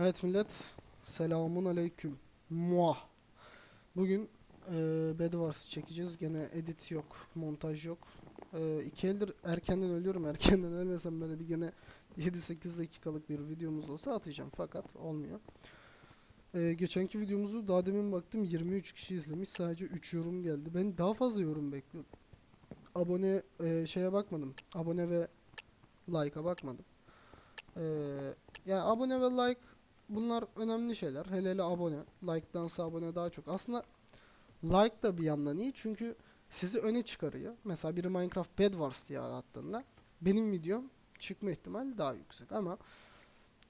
Evet millet, selamun aleyküm. Muah. Bugün e, Bed çekeceğiz. Gene edit yok, montaj yok. E, iki eldir erkenden ölüyorum. Erkenden ölmesem böyle bir gene 7-8 dakikalık bir videomuz olsa atacağım. Fakat olmuyor. E, geçenki videomuzu daha demin baktım 23 kişi izlemiş. Sadece 3 yorum geldi. Ben daha fazla yorum bekliyordum. Abone e, şeye bakmadım. Abone ve like'a bakmadım. E, yani abone ve like bunlar önemli şeyler. Hele hele abone. Like'dansa abone daha çok. Aslında like da bir yandan iyi çünkü sizi öne çıkarıyor. Mesela biri Minecraft Bed Wars diye arattığında benim videom çıkma ihtimali daha yüksek ama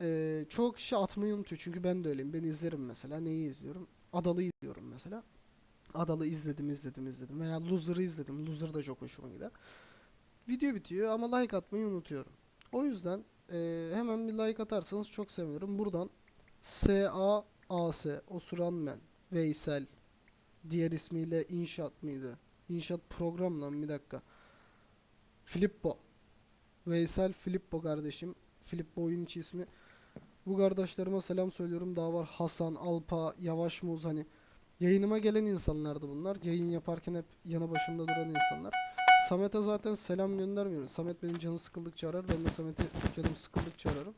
eee çoğu kişi atmayı unutuyor çünkü ben de öyleyim. Ben izlerim mesela. Neyi izliyorum? Adalı izliyorum mesela. Adalı izledim izledim izledim veya Loser'ı izledim. Loser da çok hoşuma gider. Video bitiyor ama like atmayı unutuyorum. O yüzden eee, hemen bir like atarsanız çok sevinirim. Buradan S-A-A-S Osuran Men Veysel Diğer ismiyle İnşaat mıydı? İnşaat program lan bir dakika. Filippo Veysel Filippo kardeşim. Filippo oyun içi ismi. Bu kardeşlerime selam söylüyorum. Daha var Hasan, Alpa, Yavaş Muz hani yayınıma gelen insanlardı bunlar. Yayın yaparken hep yanı başımda duran insanlar. Samet'e zaten selam göndermiyorum. Samet benim canı sıkıldıkça arar. Ben de Samet'i canım sıkıldıkça ararım.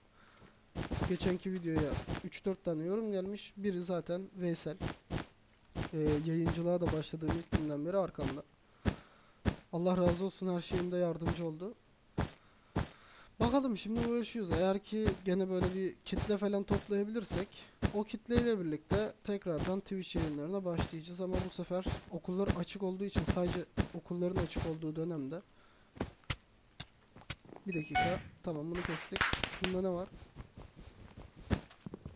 Geçenki videoya 3-4 tane yorum gelmiş. Biri zaten Veysel. Ee, yayıncılığa da başladığım ilk günden beri arkamda. Allah razı olsun her şeyimde yardımcı oldu. Bakalım şimdi uğraşıyoruz. Eğer ki gene böyle bir kitle falan toplayabilirsek o kitleyle birlikte tekrardan Twitch yayınlarına başlayacağız ama bu sefer okullar açık olduğu için sadece okulların açık olduğu dönemde bir dakika. Tamam bunu kestik. Bunda ne var?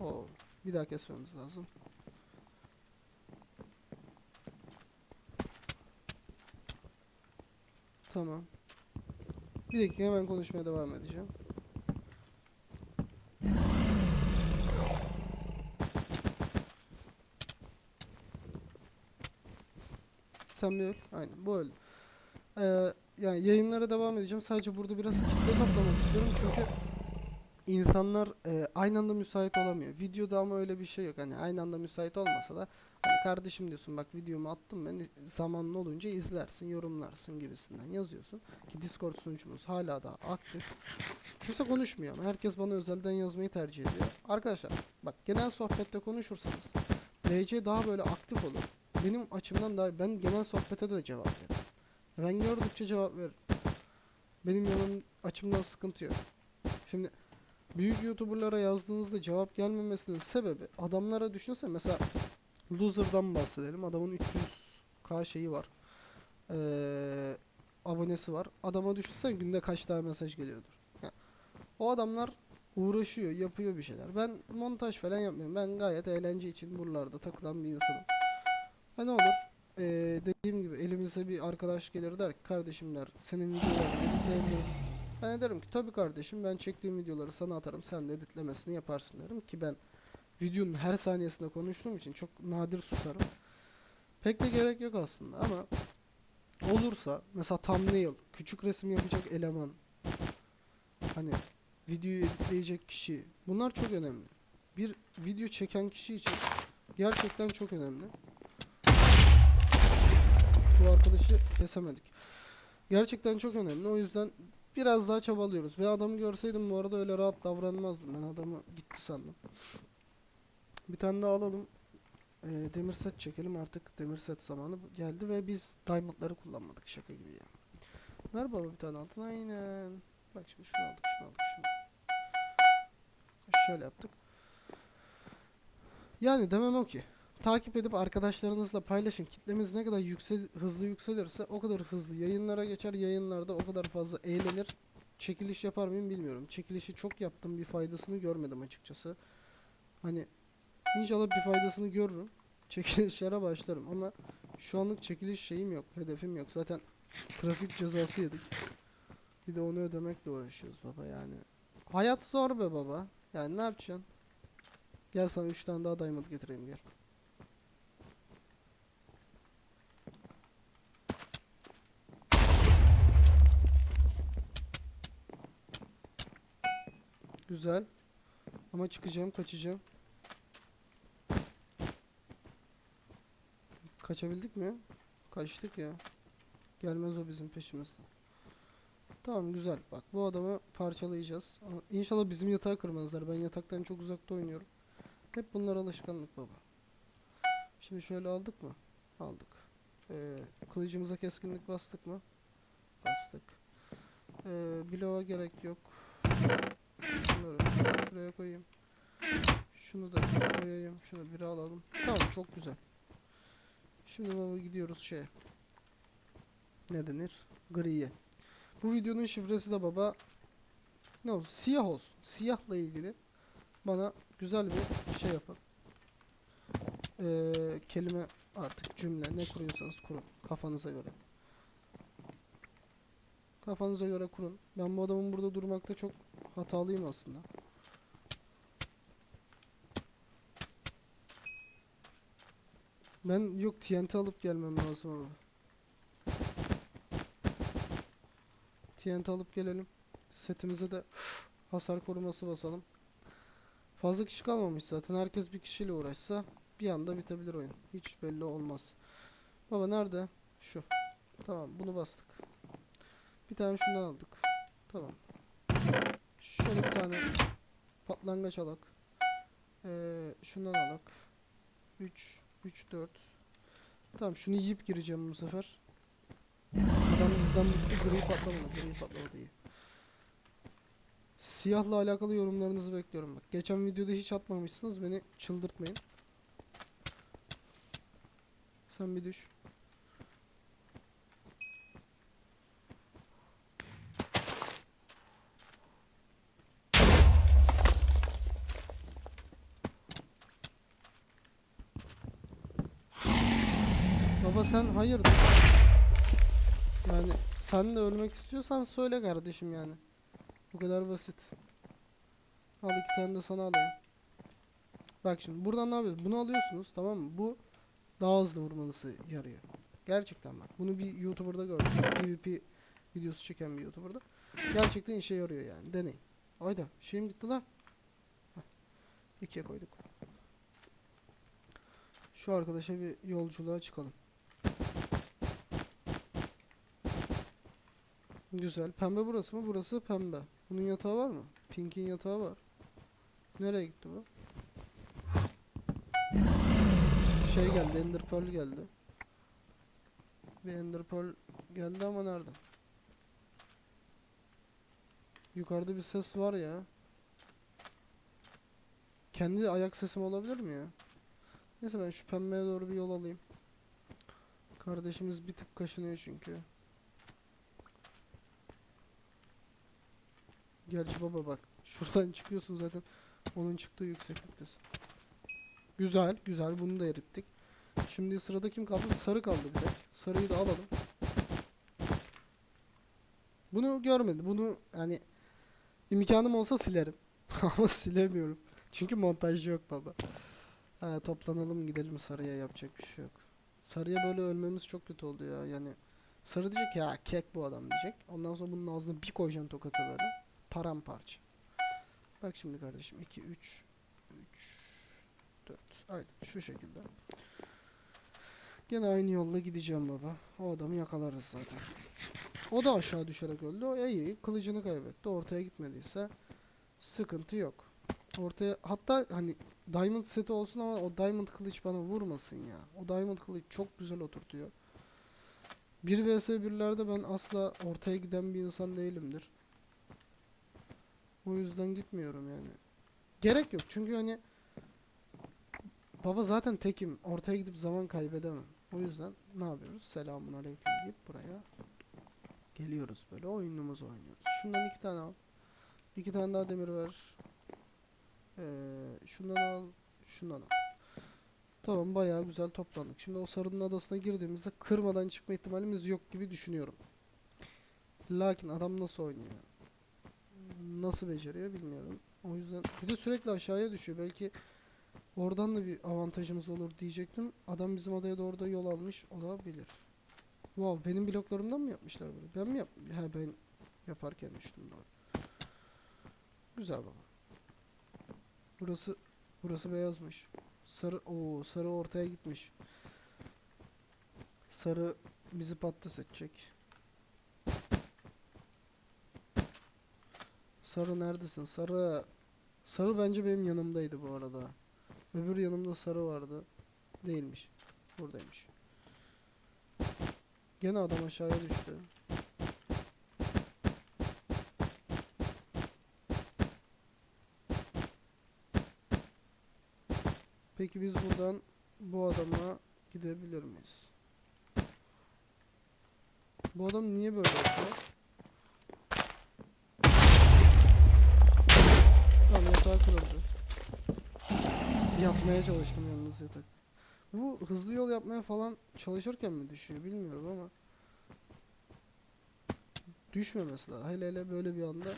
Oo, bir daha kesmemiz lazım. Tamam. Bir dakika hemen konuşmaya devam edeceğim. Sen bir öl. Aynen bu öldü. Ee, yani yayınlara devam edeceğim. Sadece burada biraz kitle toplamak istiyorum çünkü insanlar e, aynı anda müsait olamıyor. Videoda ama öyle bir şey yok. Hani aynı anda müsait olmasa da hani kardeşim diyorsun bak videomu attım ben zamanın olunca izlersin, yorumlarsın gibisinden yazıyorsun. Ki Discord sunucumuz hala da aktif. Kimse konuşmuyor ama herkes bana özelden yazmayı tercih ediyor. Arkadaşlar bak genel sohbette konuşursanız DC daha böyle aktif olur. Benim açımdan daha ben genel sohbete de cevap veririm. Ben gördükçe cevap veririm. Benim yanım açımdan sıkıntı yok. Şimdi büyük YouTuber'lara yazdığınızda cevap gelmemesinin sebebi adamlara düşünse mesela Loser'dan bahsedelim. Adamın 300k şeyi var. Ee, abonesi var. Adama düşünsen günde kaç tane mesaj geliyordur. O adamlar uğraşıyor, yapıyor bir şeyler. Ben montaj falan yapmıyorum. Ben gayet eğlence için buralarda takılan bir insanım. Ha ne olur? Ee, dediğim gibi elimize bir arkadaş gelir der ki kardeşim der senin videolarını editleyebilirim. Ben de derim ki tabii kardeşim ben çektiğim videoları sana atarım sen de editlemesini yaparsın derim ki ben videonun her saniyesinde konuştuğum için çok nadir susarım. Pek de gerek yok aslında ama olursa mesela thumbnail, küçük resim yapacak eleman hani videoyu editleyecek kişi bunlar çok önemli. Bir video çeken kişi için gerçekten çok önemli. Bu arkadaşı kesemedik. Gerçekten çok önemli. O yüzden biraz daha çabalıyoruz. Ben adamı görseydim bu arada öyle rahat davranmazdım. Ben adamı gitti sandım. Bir tane daha alalım. Ee, demir set çekelim artık. Demir set zamanı geldi ve biz diamondları kullanmadık şaka gibi ya. Ver baba bir tane altın. Aynen. Bak şimdi şunu aldık, şunu aldık, şunu. Şöyle yaptık. Yani demem o ki. Takip edip arkadaşlarınızla paylaşın. Kitlemiz ne kadar yüksel, hızlı yükselirse o kadar hızlı yayınlara geçer. Yayınlarda o kadar fazla eğlenir. Çekiliş yapar mıyım bilmiyorum. Çekilişi çok yaptım. Bir faydasını görmedim açıkçası. Hani İnşallah bir faydasını görürüm. Çekilişlere başlarım ama şu anlık çekiliş şeyim yok, hedefim yok. Zaten trafik cezası yedik. Bir de onu ödemekle uğraşıyoruz baba yani. Hayat zor be baba. Yani ne yapacaksın? Gel sana 3 tane daha diamond getireyim gel. Güzel. Ama çıkacağım, kaçacağım. Kaçabildik mi? Kaçtık ya. Gelmez o bizim peşimizden. Tamam güzel. Bak bu adamı parçalayacağız. İnşallah bizim yatağı kırmazlar. Ben yataktan çok uzakta oynuyorum. Hep bunlar alışkanlık baba. Şimdi şöyle aldık mı? Aldık. Ee, kılıcımıza keskinlik bastık mı? Bastık. Ee, bloğa gerek yok. Şunları şuraya koyayım. Şunu da koyayım. Şunu bir alalım. Tamam çok güzel. Şimdi baba gidiyoruz şeye. Ne denir? Griye. Bu videonun şifresi de baba ne olsun? Siyah olsun. Siyahla ilgili bana güzel bir şey yapın. Ee, kelime artık cümle ne kuruyorsanız kurun kafanıza göre. Kafanıza göre kurun. Ben bu adamın burada durmakta çok hatalıyım aslında. Ben yok TNT alıp gelmem lazım ama. TNT alıp gelelim. Setimize de hasar koruması basalım. Fazla kişi kalmamış zaten. Herkes bir kişiyle uğraşsa bir anda bitebilir oyun. Hiç belli olmaz. Baba nerede? Şu. Tamam bunu bastık. Bir tane şundan aldık. Tamam. Şöyle bir tane patlangaç alak. Ee, şundan alak. 3 3 4 Tamam şunu yiyip gireceğim bu sefer. Adam bizden mutlu gri patlamadı. Gri patlamadı iyi. Siyahla alakalı yorumlarınızı bekliyorum bak. Geçen videoda hiç atmamışsınız. Beni çıldırtmayın. Sen bir düş. Baba sen hayırdır? Yani sen de ölmek istiyorsan söyle kardeşim yani. Bu kadar basit. Al iki tane de sana alayım. Bak şimdi buradan ne yapıyoruz? Bunu alıyorsunuz tamam mı? Bu daha hızlı vurmanızı yarıyor. Gerçekten bak. Bunu bir YouTuber'da gördüm. PvP videosu çeken bir YouTuber'da. Gerçekten işe yarıyor yani. Deneyin. Ayda şeyim gitti lan. İkiye koyduk. Şu arkadaşa bir yolculuğa çıkalım. Güzel. Pembe burası mı? Burası pembe. Bunun yatağı var mı? Pink'in yatağı var. Nereye gitti bu? Şey geldi, Ender Pearl geldi. Bir Ender Pearl geldi ama nerede? Yukarıda bir ses var ya. Kendi ayak sesim olabilir mi ya? Neyse ben şu pembeye doğru bir yol alayım. Kardeşimiz bir tık kaşınıyor çünkü. Gerçi baba bak. Şuradan çıkıyorsun zaten. Onun çıktığı yüksekliktesin. Güzel, güzel. Bunu da erittik. Şimdi sırada kim kaldı? Sarı kaldı bir tek. Sarıyı da alalım. Bunu görmedi. Bunu yani imkanım olsa silerim. Ama silemiyorum. Çünkü montaj yok baba. Ha, toplanalım gidelim sarıya yapacak bir şey yok. Sarıya böyle ölmemiz çok kötü oldu ya. Yani sarı diyecek ya kek bu adam diyecek. Ondan sonra bunun ağzına bir koyacaksın tokatı böyle. Paramparça. Bak şimdi kardeşim 2 3 3 4 Aynen şu şekilde. Gene aynı yolla gideceğim baba. O adamı yakalarız zaten. O da aşağı düşerek öldü. O iyi kılıcını kaybetti. Ortaya gitmediyse sıkıntı yok. Ortaya hatta hani diamond seti olsun ama o diamond kılıç bana vurmasın ya. O diamond kılıç çok güzel oturtuyor. 1 vs 1'lerde ben asla ortaya giden bir insan değilimdir. O yüzden gitmiyorum yani. Gerek yok çünkü hani baba zaten tekim. Ortaya gidip zaman kaybedemem. O yüzden ne yapıyoruz? Selamun aleyküm deyip buraya geliyoruz böyle oyunumuzu oynuyoruz. Şundan iki tane al. İki tane daha demir ver. Ee, şundan al. Şundan al. Tamam bayağı güzel toplandık. Şimdi o sarının adasına girdiğimizde kırmadan çıkma ihtimalimiz yok gibi düşünüyorum. Lakin adam nasıl oynuyor? Nasıl beceriyor bilmiyorum. O yüzden bir de sürekli aşağıya düşüyor. Belki oradan da bir avantajımız olur diyecektim. Adam bizim adaya doğru da yol almış olabilir. Wow, benim bloklarımdan mı yapmışlar bunu? Ben mi yap? He ben yaparken düştüm doğru. Güzel baba. Burası burası beyazmış. Sarı o sarı ortaya gitmiş. Sarı bizi patates edecek. Sarı neredesin? Sarı. Sarı bence benim yanımdaydı bu arada. Öbür yanımda sarı vardı. Değilmiş. Buradaymış. Gene adam aşağıya düştü. Peki biz buradan bu adama gidebilir miyiz? Bu adam niye böyle yapıyor? Yatağı kırıldı. Yatmaya çalıştım yalnız yatak. Bu hızlı yol yapmaya falan çalışırken mi düşüyor bilmiyorum ama düşmemesi lazım. Hele hele böyle bir anda.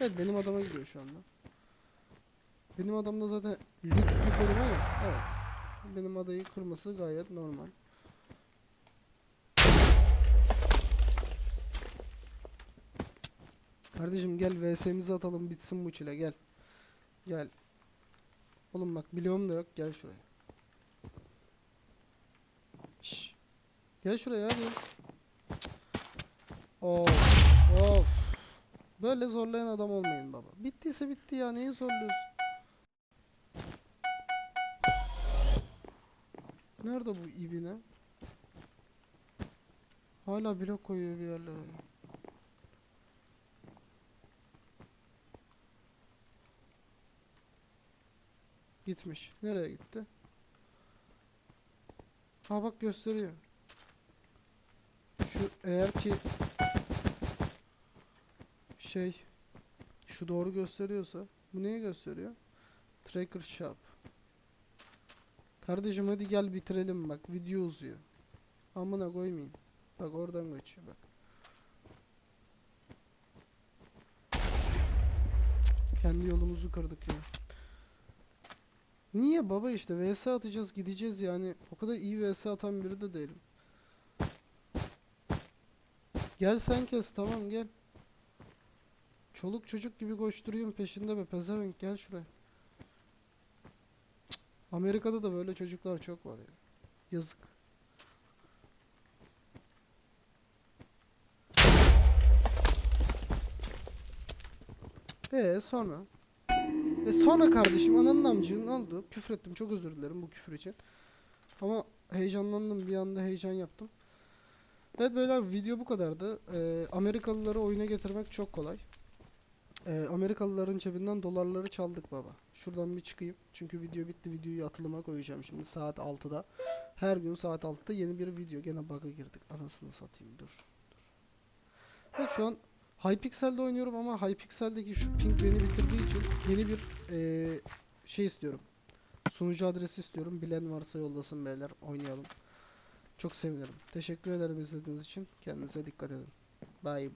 Evet benim adama gidiyor şu anda. Benim adamda zaten lüks bir koruma ya. Evet. Benim adayı kırması gayet normal. Kardeşim gel VS'mizi atalım bitsin bu çile gel. Gel. Oğlum bak biliyorum da yok gel şuraya. Şş. Gel şuraya hadi. Of of. Böyle zorlayan adam olmayın baba. Bittiyse bitti ya neyi zorluyorsun? Nerede bu ibine? Hala blok koyuyor bir yerlere. Gitmiş. Nereye gitti? Ha bak gösteriyor. Şu eğer ki şey şu doğru gösteriyorsa bu neyi gösteriyor? Tracker Shop. Kardeşim hadi gel bitirelim bak video uzuyor. Amına koymayayım. Bak oradan kaçıyor bak. Kendi yolumuzu kırdık ya. Niye baba işte vs atacağız gideceğiz yani. O kadar iyi vs atan biri de değilim. Gel sen kes tamam gel. Çoluk çocuk gibi koşturuyorum peşinde be pezevenk gel şuraya. Amerika'da da böyle çocuklar çok var ya. Yazık. Ee sonra? E sonra kardeşim ananın amcığı ne oldu? Küfür ettim çok özür dilerim bu küfür için. Ama heyecanlandım bir anda heyecan yaptım. Evet beyler video bu kadardı. Ee, Amerikalıları oyuna getirmek çok kolay. Ee, Amerikalıların cebinden dolarları çaldık baba. Şuradan bir çıkayım. Çünkü video bitti. Videoyu atılıma koyacağım şimdi saat 6'da. Her gün saat 6'da yeni bir video. Gene bug'a girdik. Anasını satayım dur. dur. Evet şu an Hypixel'de oynuyorum ama Hypixel'deki şu ping beni bitirdiği için yeni bir eee, şey istiyorum. Sunucu adresi istiyorum. Bilen varsa yollasın beyler. Oynayalım. Çok sevinirim. Teşekkür ederim izlediğiniz için. Kendinize dikkat edin. Bye bye.